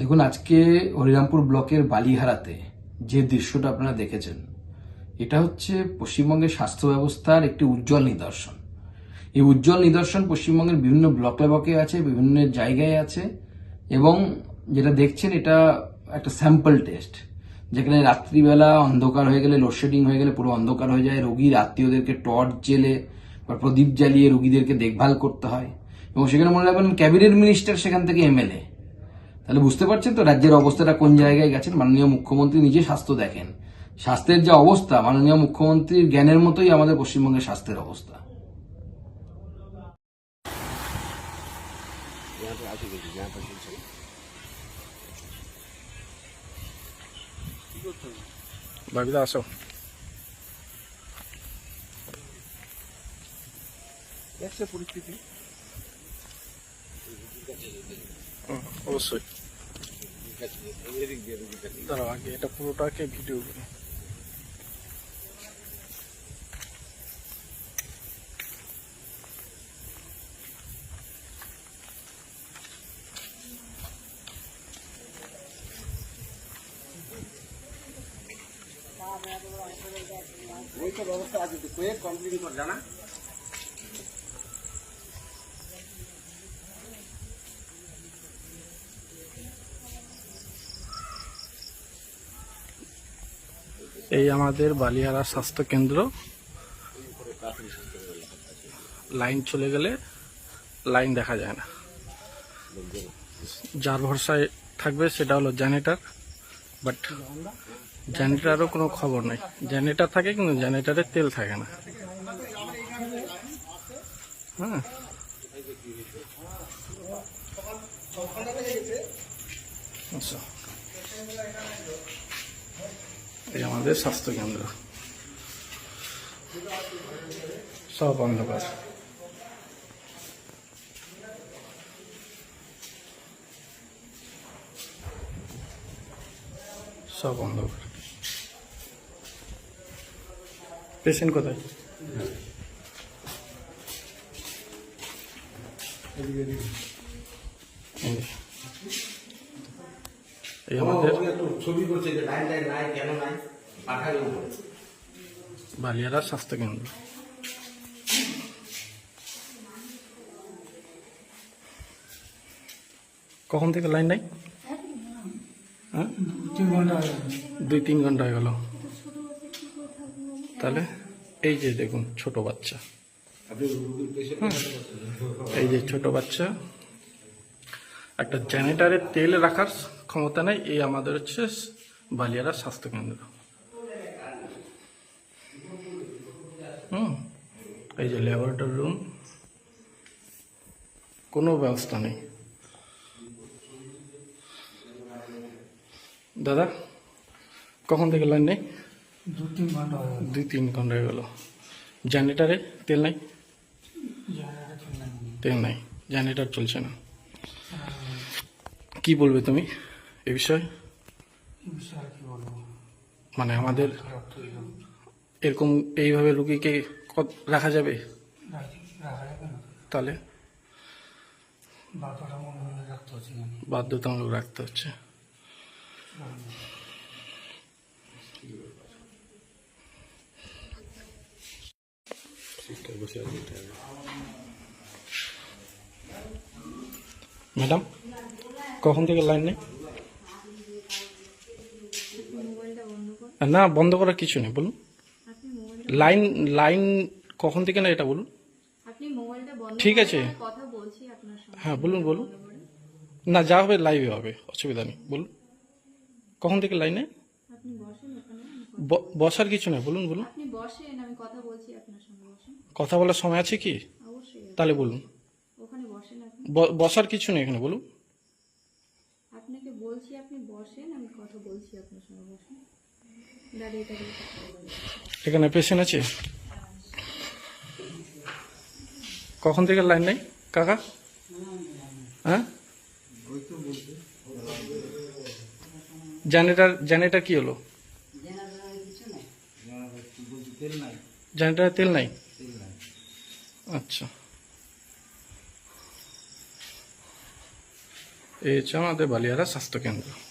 দেখুন, আজকে হরিরামপুর ব্লকের বালিহারাতে যে দৃশ্যটা আপনারা দেখেছেন, এটা হচ্ছে পশ্চিমবঙ্গের স্বাস্থ্য ব্যবস্থার একটি উজ্জ্বল নিদর্শন। এই উজ্জ্বল নিদর্শন পশ্চিমবঙ্গের বিভিন্ন ব্লকে ব্লকে আছে, বিভিন্ন জায়গায় আছে, এবং যেটা দেখছেন, এটা একটা স্যাম্পল টেস্ট। যেখানে রাত্রিবেলা অন্ধকার হয়ে গেলে লোডশেডিং হয়ে গেলে পুরো অন্ধকার হয়ে যায় রোগীর আত্মীয়দেরকে টর্চ জেলে বা প্রদীপ জ্বালিয়ে রোগীদেরকে দেখভাল করতে হয়, এবং সেখানে মনে রাখবেন, ক্যাবিনেট মিনিস্টার সেখান থেকে এমএলএ। তাহলে বুঝতে পারছেন তো রাজ্যের অবস্থাটা কোন জায়গায় গেছেন? মাননীয় মুখ্যমন্ত্রী নিজে স্বাস্থ্য দেখেন। স্বাস্থ্যের যে অবস্থা মাননীয় মুখ্যমন্ত্রীর জ্ঞানের মতোই আমাদের পশ্চিমবঙ্গের স্বাস্থ্যের অবস্থা। বাবিদা আসো। পরিস্থিতি। অবশ্যই। দাঁড়াও, আগে এটা পুরোটাকে ভিডিও করি। ওই তো ব্যবস্থা আছে তো কয়ে কমপ্লিট কর, জানা? এই আমাদের বালিয়ারা স্বাস্থ্য কেন্দ্র। লাইন চলে গেলে লাইন দেখা যায় না। যার ভরসায় থাকবে সেটা হলো জেনারেটার বাট জেনারেটারও কোনো খবর নাই। জেনারেটার থাকে কিন্তু জেনারেটারে তেল থাকে না। হ্যাঁ। আচ্ছা এই আমাদের স্বাস্থ্য কেন্দ্র সব অন্ধকার সব অন্ধকার পেশেন্ট কোথায়। এই আমাদের ছবি করছে যে লাইন লাইন নাই কেন নাই? উপরে বালিয়ারা স্বাস্থ্য কেন্দ্র। কখন থেকে লাইন নাই? হ্যাঁ? দুই তিন ঘণ্টা হয়ে গেল। তাহলে এই যে দেখুন ছোট বাচ্চা। এই যে ছোট বাচ্চা। একটা জেনারেটারে তেল রাখার ক্ষমতা নেই এই আমাদের হচ্ছে বালিয়ারা স্বাস্থ্য হুম। এই যে ল্যাবরেটরি রুম কোনো ব্যবস্থা নেই। দাদা কখন থেকে লাইন নেই? দু তিন ঘণ্টা হয়ে গেল। দুই তিন ঘণ্টা হয়ে গেল। জেনারেটারে তেল নাই। তেল নাই। জেনারেটার চলছে না। কি বলবে তুমি এ বিষয়ে? মানে আমাদের এরকম এইভাবে রুগীকে রাখা যাবে? তাহলে? বাধ্যতামূলক রাখতে হচ্ছে। ম্যাডাম কখন থেকে লাইন নেই? না বন্ধ করার কিছু নেই বলুন। লাইন লাইন কখন থেকে না এটা বলুন? ঠিক আছে। হ্যাঁ বলুন বলুন। না যা হবে লাইভে হবে অসুবিধা নেই বলুন। কখন থেকে লাইনে? বসার কিছু নেই বলুন বলুন। কথা বলার সময় আছে কি? তাহলে বলুন। বসার কিছু নেই এখানে বলুন। আপনাকে বলছি আপনি বসেন আমি কথা বলছি আপনার সঙ্গে বসেন দাঁড়িয়ে দাঁড়িয়ে কথা বলছি। এখানে পেশেন্ট আছে? কখন থেকে লাইন নেই? কাকা? হ্যাঁ? জেনারেটার জেনারেটার কি হলো? জেনারেটারে তেল নাই? আচ্ছা। এই হচ্ছে আমাদের বালিয়ারা স্বাস্থ্যকেন্দ্র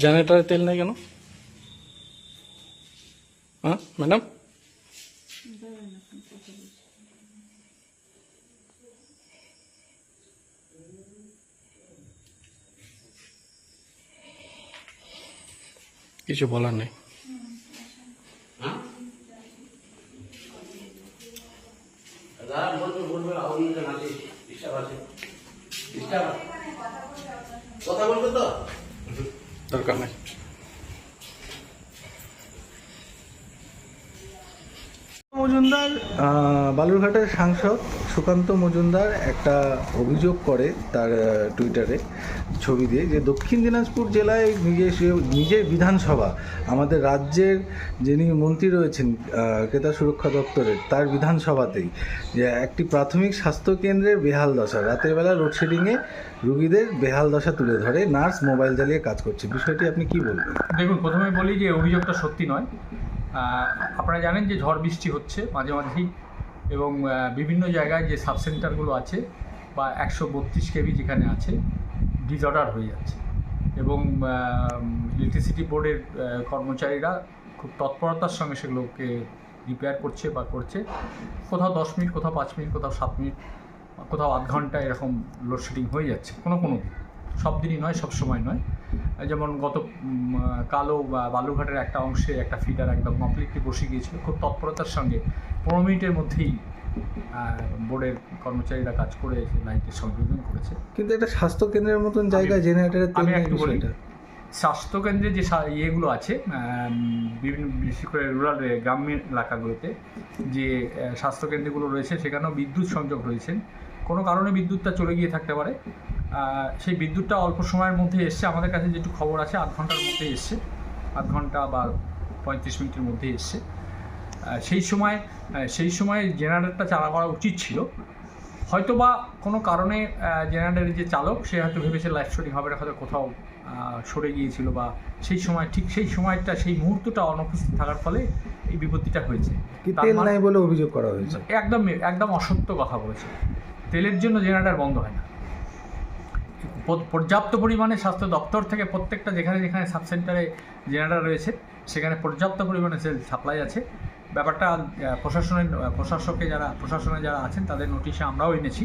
জেনারেটারে তেল নেই কেন? হ্যাঁ ম্যাডাম কিছু বলার নেই দাদা বলবে বলবে আউট আছে ডিস্টার্ব আছে ডিস্টার্ব কথা বলবে তো? দরকার নাই। মজুমদার আহ, বালুরঘাটের সাংসদ সুকান্ত মজুমদার একটা অভিযোগ করে তার টুইটারে ছবি দিয়ে যে দক্ষিণ দিনাজপুর জেলায় নিজের নিজের বিধানসভা, আমাদের রাজ্যের যিনি মন্ত্রী রয়েছেন ক্রেতা সুরক্ষা দপ্তরের, তার বিধানসভাতেই যে একটি প্রাথমিক স্বাস্থ্য কেন্দ্রের বেহাল দশা, রাতের বেলা লোডশেডিংয়ে রুগীদের বেহাল দশা তুলে ধরে নার্স মোবাইল জ্বালিয়ে কাজ করছে। বিষয়টি আপনি কি বলবেন? দেখুন প্রথমে বলি যে অভিযোগটা সত্যি নয়। আপনারা জানেন যে ঝড় বৃষ্টি হচ্ছে, মাঝে মাঝেই এবং বিভিন্ন জায়গায় যে সাব সেন্টারগুলো আছে বা একশো বত্রিশ কেবি যেখানে আছে ডিসঅর্ডার হয়ে যাচ্ছে। এবং ইলেকট্রিসিটি বোর্ডের কর্মচারীরা খুব তৎপরতার সঙ্গে সেগুলোকে রিপেয়ার করছে বা করছে। কোথাও দশ মিনিট, কোথাও পাঁচ মিনিট, কোথাও সাত মিনিট, কোথাও আধ ঘণ্টা এরকম লোডশেডিং হয়ে যাচ্ছে, কোনো কোনো দিন সব দিনই নয় সব সময় নয়। যেমন গত কালো বা বালুঘাটের একটা অংশে একটা ফিডার একদম কমপ্লিটলি বসে গিয়েছিল। খুব তৎপরতার সঙ্গে পনেরো মিনিটের মধ্যেই বোর্ডের কর্মচারীরা কাজ করে লাইটের সংযোজন করেছে। কিন্তু একটা স্বাস্থ্য কেন্দ্রের মতন জায়গায় জেনারেটারের আমি একটু বলি। স্বাস্থ্যকেন্দ্রে যে ইয়েগুলো আছে বিভিন্ন বিশেষ করে রুরাল গ্রামীণ এলাকাগুলোতে যে স্বাস্থ্যকেন্দ্রগুলো রয়েছে সেখানেও বিদ্যুৎ সংযোগ রয়েছে। কোনো কারণে বিদ্যুৎটা চলে গিয়ে থাকতে পারে। সেই বিদ্যুৎটা অল্প সময়ের মধ্যে এসছে। আমাদের কাছে যেটু খবর আছে আধ ঘণ্টার মধ্যে এসছে। আধ ঘণ্টা বা পঁয়ত্রিশ মিনিটের মধ্যে এসছে। সেই সময় সেই সময় জেনারেটরটা চালা করা উচিত ছিল। হয়তোবা কোনো কারণে জেনারেটরের যে চালক সে হয়তো ভেবেছে লাইফ শুটিং হবে না হয়তো কোথাও সরে গিয়েছিল বা সেই সময় ঠিক সেই সময়টা সেই মুহূর্তটা অনুপস্থিত থাকার ফলে এই বিপত্তিটা হয়েছে। তেল মানে- নাই বলে অভিযোগ করা হয়েছে? একদম একদম অসত্য কথা বলেছে। তেলের জন্য জেনারেটর বন্ধ হয় না। পর্যাপ্ত পরিমাণে স্বাস্থ্য দপ্তর থেকে প্রত্যেকটা যেখানে যেখানে সাব সেন্টারে জেনারেটর রয়েছে, সেখানে পর্যাপ্ত পরিমাণে তেল সাপ্লাই আছে। ব্যাপারটা প্রশাসনের প্রশাসকে যারা, প্রশাসনে যারা আছেন, তাদের নোটিশে আমরাও এনেছি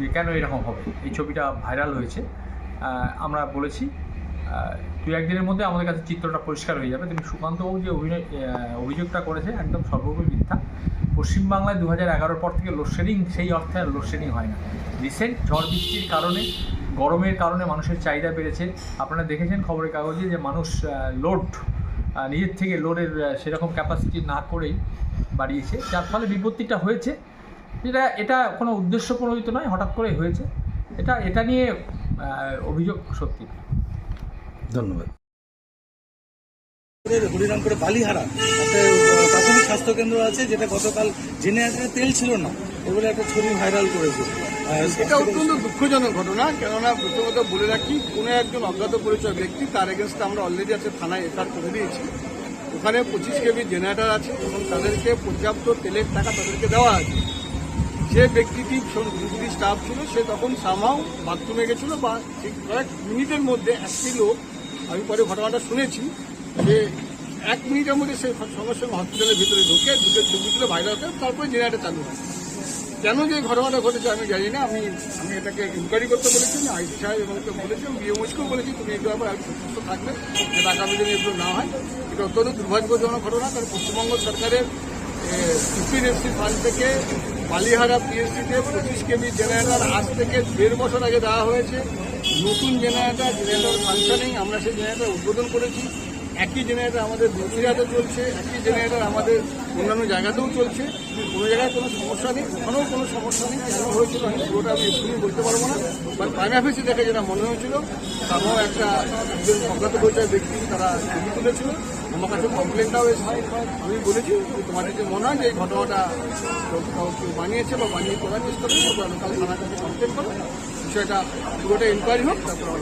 যে কেন এরকম হবে। এই ছবিটা ভাইরাল হয়েছে। আমরা বলেছি দু একদিনের মধ্যে আমাদের কাছে চিত্রটা পরিষ্কার হয়ে যাবে। কিন্তু সুকান্তবাবু যে অভিনয় অভিযোগটা করেছে, একদম সর্বোপরি মিথ্যা। পশ্চিমবাংলায় দু হাজার এগারোর পর থেকে লোডশেডিং, সেই অর্থে আর লোডশেডিং হয় না। রিসেন্ট ঝড় বৃষ্টির কারণে, গরমের কারণে মানুষের চাহিদা বেড়েছে। আপনারা দেখেছেন খবরের কাগজে যে মানুষ লোড নিজের থেকে লোডের সেরকম ক্যাপাসিটি না করেই বাড়িয়েছে। যার ফলে বিপত্তিটা হয়েছে। এটা এটা কোনো উদ্দেশ্য প্রণোদিত নয়, হঠাৎ করে হয়েছে। এটা এটা নিয়ে অভিযোগ সত্যি। ধন্যবাদ। হরিরামপুরে বালিহারা। একটা প্রাথমিক স্বাস্থ্য কেন্দ্র আছে যেটা গতকাল জেনারেটারে তেল ছিল না। এগুলো একটা ছবি ভাইরাল করেছে। এটা অত্যন্ত দুঃখজনক ঘটনা কেননা প্রথমত বলে রাখি কোনো একজন অজ্ঞাত পরিচয় ব্যক্তি তার এগেনস্টে আমরা অলরেডি আছে থানায় এফআইআর করে দিয়েছি। ওখানে পঁচিশ কেবি জেনারেটর আছে এবং তাদেরকে পর্যাপ্ত তেলের টাকা তাদেরকে দেওয়া আছে। যে ব্যক্তিটি ডিউটি স্টাফ ছিল সে তখন সামাও বাথরুমে গেছিল বা ঠিক কয়েক মিনিটের মধ্যে একটি লোক আমি পরে ঘটনাটা শুনেছি যে এক মিনিটের মধ্যে সে সঙ্গে সঙ্গে হসপিটালের ভিতরে ঢুকে দুটো ছবিগুলো ভাইরাল করে তারপরে জেনারেটর চালু হয়। কেন যে ঘটনাটা ঘটেছে আমি জানি না, আমি আমি এটাকে ইনকোয়ারি করতে বলেছি, আমি আইসি সাহেব এবং বলেছি, আমি বিএমওসকেও বলেছি, তুমি একটু আবার সুস্থ থাকবে, যাতে আগামী দিনে এগুলো না হয়। এটা অত্যন্ত দুর্ভাগ্যজনক ঘটনা, কারণ পশ্চিমবঙ্গ সরকারের ইউপিএসসি ফান্ড থেকে বালিহারা পিএসসিতে পঁচিশ কেবি জেনারেটর আজ থেকে দেড় বছর আগে দেওয়া হয়েছে। নতুন জেনারেটর জেনারেটর ফাংশনিং আমরা সেই জেনারেটর উদ্বোধন করেছি। একই জেনারেটর আমাদের বসিরহাটে চলছে, একই জেনারেটর আমাদের অন্যান্য জায়গাতেও চলছে। কোনো জায়গায় কোনো সমস্যা নেই ওখানেও কোনো সমস্যা নেই কেন হয়েছিল, আমি পুরোটা আমি এক্ষুনি বলতে পারব না। বাট প্রাইম অফিসে দেখে যেটা মনে হয়েছিল তারাও একটা অজ্ঞাত পরিচয় ব্যক্তি তারা ছবি তুলেছিল, আমার কাছে কমপ্লেনটাও এসেছে। আমি বলেছি যে তোমাদের যে মনে হয় যে এই ঘটনাটা বানিয়েছে বা বানিয়ে করার চেষ্টা করেছে থানার কাছে কমপ্লেন করো। বিষয়টা পুরোটা এনকোয়ারি হোক, তারপর।